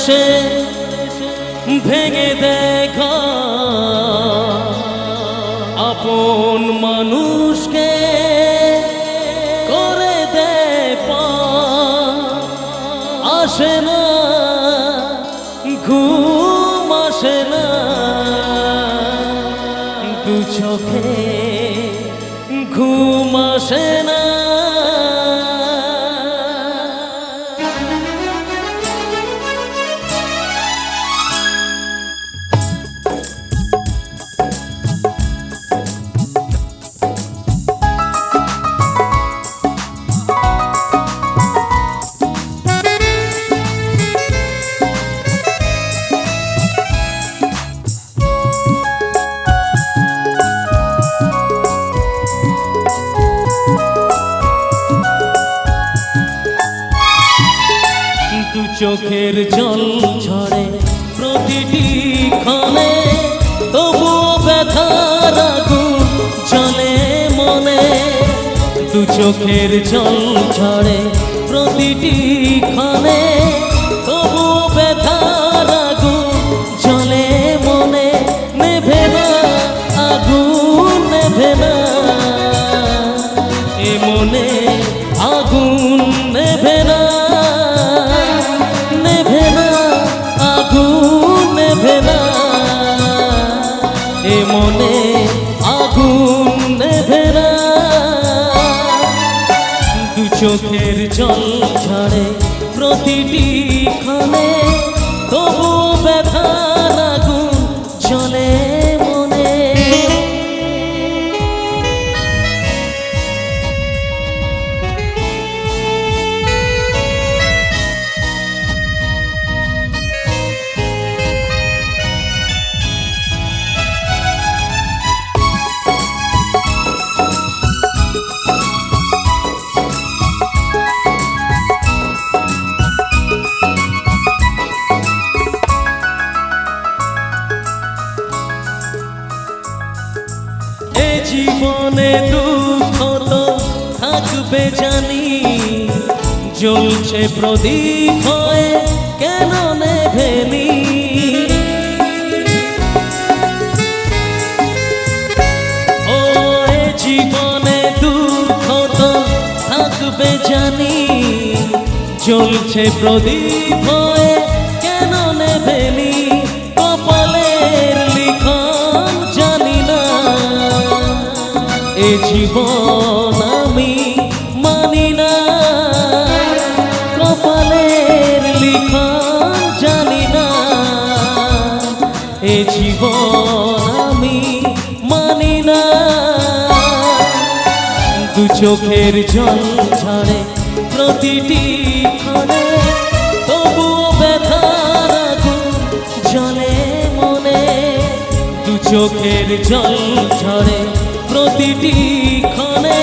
এসে ভেঙে দেখা। আপন মানুষকে করে দেয় পা আসে না, ঘুম আসে না। দু চোখে ঘুম আসে না। চোখের জল ঝরে প্রতিটি ক্ষণে তবু ব্যথার চলে মনে। দু চোখের জল ঝরে প্রতিটি ক্ষণে মনে আগুন নেভে দু চোখের জল ঝরে প্রতিটি ক্ষণে তবু ব্যথা আগুন চলে জীবনে দুঃখ তো থাকবে জানি। জ্বলছে প্রদীপ হয়ে কেন নেভেনি ও জীবনে দুঃখ তো থাকবে জানি। জ্বলছে প্রদীপ হয়ে জীবন আমি মানি না। কপালের লিখন জানি না। এ জীবন আমি মানি না। দু চোখের জল ঝরে প্রতিটি ক্ষণে, তবুও ব্যথার জলে মনে। দু চোখের জল ঝরে প্রতিটি ক্ষণে